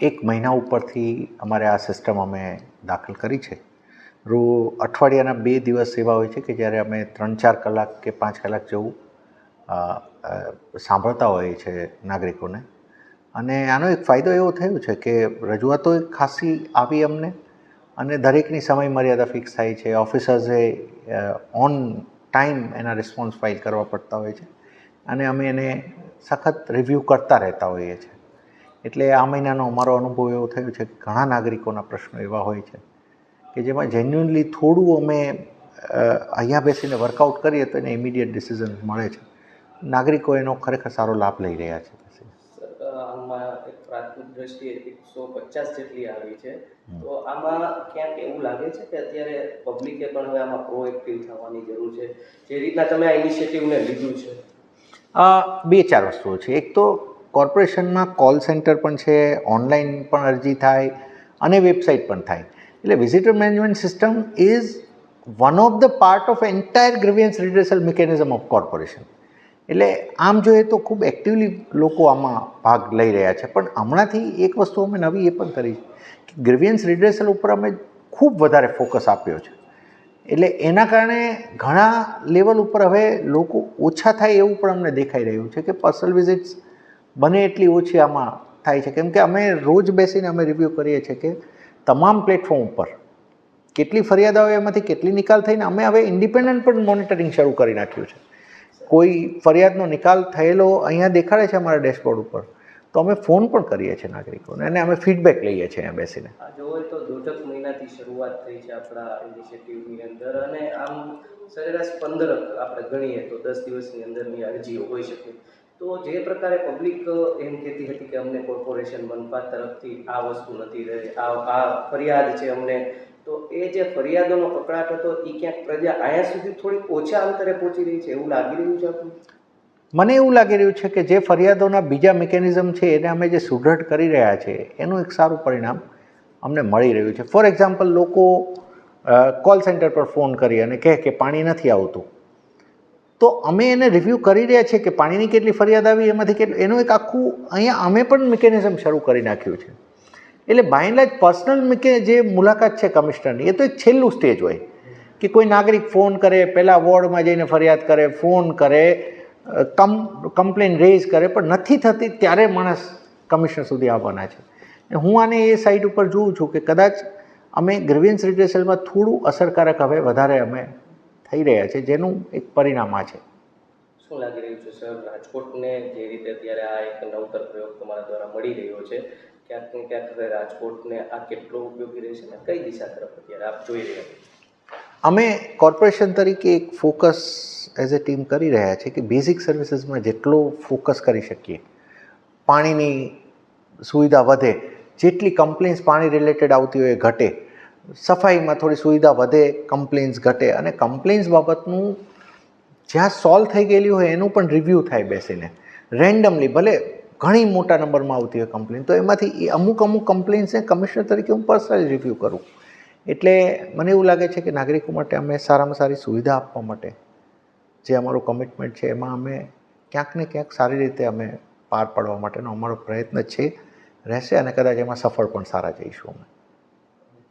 એક મહિના ઉપરથી અમારે આ સિસ્ટમ અમે દાખલ કરી છે. રો, અઠવાડિયાના બે દિવસ એવા હોય છે કે જ્યારે અમે ત્રણ ચાર કલાક કે પાંચ કલાક જેવું સાંભળતા હોઈએ છે નાગરિકોને. અને આનો એક ફાયદો એવો થયો છે કે રજૂઆતો ખાસી આવી અમને અને દરેકની સમય મર્યાદા ફિક્સ થાય છે. ઓફિસર્સે ઓન ટાઈમ એના રિસ્પોન્સ ફાઇલ કરવા પડતા હોય છે અને અમે એને સખત રિવ્યૂ કરતા રહેતા હોઈએ છીએ એટલે આ મહિનાનો અમારો અનુભવ એવો થયો છે કે ઘણા નાગરિકોના પ્રશ્નો એવા હોય છે કે જેમાં જેન્યુનલી થોડું અમે અહીંયા બેસીને વર્કઆઉટ કરીએ તો એને ઇમિડિયેટ ડિસિઝન મળે છે. નાગરિકો એનો ખરેખર સારો લાભ લઈ રહ્યા છે. આમાં એક પ્રાથમિક દ્રષ્ટિએ એકસો પચાસ જેટલી આવી છે. તો આમાં ક્યાંક એવું લાગે છે કે અત્યારે પબ્લિકે પણ હવે આમાં પ્રોએક્ટિવ થવાની જરૂર છે? જે રીતના તમે આ ઇનિશિયેટિવને લીધું છે? બે ચાર વસ્તુઓ છે. એક તો કોર્પોરેશનમાં કોલ સેન્ટર પણ છે, ઓનલાઈન પણ અરજી થાય અને વેબસાઇટ પણ થાય. એટલે visitor management system is one of the part of entire grievance redressal mechanism of corporation એટલે આમ જોઈએ તો ખૂબ એક્ટિવલી લોકો આમાં ભાગ લઈ રહ્યા છે. પણ હમણાંથી એક વસ્તુ અમે નવી એ પણ કરી કે ગ્રીવિયન્સ રિડ્રેસલ ઉપર અમે ખૂબ વધારે ફોકસ આપ્યો છે. એટલે એના કારણે ઘણા લેવલ ઉપર હવે લોકો ઓછા થાય એવું પણ અમને દેખાઈ રહ્યું છે કે પર્સનલ વિઝિટ્સ બને એટલી ઓછી આમાં થાય છે. કેમ કે અમે રોજ બેસીને અમે રિવ્યૂ કરીએ છીએ કે તમામ પ્લેટફોર્મ ઉપર કેટલી ફરિયાદ આવે એમાંથી કેટલી નિકાલ થઈને અમે હવે ઇન્ડિપેન્ડન્ટ પણ મોનિટરિંગ શરૂ કરી નાખ્યું છે. કોઈ ફરિયાદનો નિકાલ થયેલો અહીંયા દેખાડે છે અમારા ડેશબોર્ડ ઉપર? તો અમે ફોન પણ કરીએ છીએ નાગરિકોને અને અમે ફીડબેક લઈએ છીએ અહીંયા બેસીને જોવો તો દોઢક મહિનાથી શરૂઆત થઈ છે આપણા ઇનિશિયેટિવની અંદર અને આમ સરેરાશ પંદર આપણે ગણીએ તો દસ દિવસની અંદરની અરજીઓ હોઈ શકે. તો જે પ્રકારે પબ્લિક એમ કહેતી હતી કે અમને કોર્પોરેશન મનપા તરફથી આ વસ્તુ નથી રહી, આ આ ફરિયાદ છે અમને, તો એ જે ફરિયાદોનો પકડાટ હતો એ ક્યાંક પ્રજા અહીંયા સુધી થોડી ઓછા અંતરે પહોંચી રહી છે એવું લાગી રહ્યું છે આપણને? મને એવું લાગી રહ્યું છે કે જે ફરિયાદોના બીજા મિકેનિઝમ છે એને અમે જે સુદૃઢ કરી રહ્યા છે, એનું એક સારું પરિણામ અમને મળી રહ્યું છે. ફોર એક્ઝામ્પલ લોકો કોલ સેન્ટર પર ફોન કરી અને કહે કે પાણી નથી આવતું. તો અમે એને રિવ્યૂ કરી રહ્યા છીએ કે પાણીની કેટલી ફરિયાદ આવી, એમાંથી કેટલું, એનું એક આખું, અહીંયા અમે પણ મિકેનિઝમ શરૂ કરી નાખ્યું છે. એટલે બાય એન્ડ લાર્જ પર્સનલ મિકે જે મુલાકાત છે કમિશનરની, એ તો એક છેલ્લું સ્ટેજ હોય. કે કોઈ નાગરિક ફોન કરે, પહેલાં વોર્ડમાં જઈને ફરિયાદ કરે ફોન કરે કમ કમ્પ્લેન રેઝ કરે પણ નથી થતી ત્યારે માણસ કમિશનર સુધી આવવાના છે. હું આને એ સાઈડ ઉપર જોઉં છું કે કદાચ અમે ગ્રીવિયન્સ રિડ્રેસલમાં થોડું અસરકારક હવે વધારે અમે થઈ રહ્યા છે જેનું એક પરિણામ આ છે. શું લાગી રહ્યું છે સર? રાજકોટને જે રીતે અત્યારે આ એક નવતર પ્રયોગ તમારા દ્વારા મળી રહ્યો છે ક્યાંક ને ક્યાંક હવે રાજકોટને આ કેટલો ઉપયોગી રહેશે ને કઈ દિશા તરફ અત્યારે આપ જોઈ રહ્યા છો? અમે કોર્પોરેશન તરીકે એક ફોકસ એઝ અ ટીમ કરી રહ્યા છે કે બેઝિક સર્વિસીસમાં જેટલો ફોકસ કરી શકીએ, પાણીની સુવિધા વધે, જેટલી કમ્પ્લેન્સ પાણી રિલેટેડ આવતી હોય એ ઘટે, સફાઈમાં થોડી સુવિધા વધે કમ્પ્લેન્સ ઘટે અને કમ્પ્લેન્સ બાબતનું જ્યાં સોલ્વ થઈ ગયેલી હોય એનું પણ રિવ્યૂ થાય બેસીને. રેન્ડમલી ભલે ઘણી મોટા નંબરમાં આવતી હોય કમ્પ્લેન તો એમાંથી અમુક અમુક કમ્પ્લેન્સને કમિશનર તરીકે હું પર્સનલી રિવ્યૂ કરું. એટલે મને એવું લાગે છે કે નાગરિકો માટે અમે સારામાં સારી સુવિધા આપવા માટે જે અમારું કમિટમેન્ટ છે, એમાં અમે ક્યાંક ને ક્યાંક સારી રીતે અમે પાર પાડવા માટેનો અમારો પ્રયત્ન છે, રહેશે અને કદાચ એમાં સફળ પણ સારા જઈશું અમે.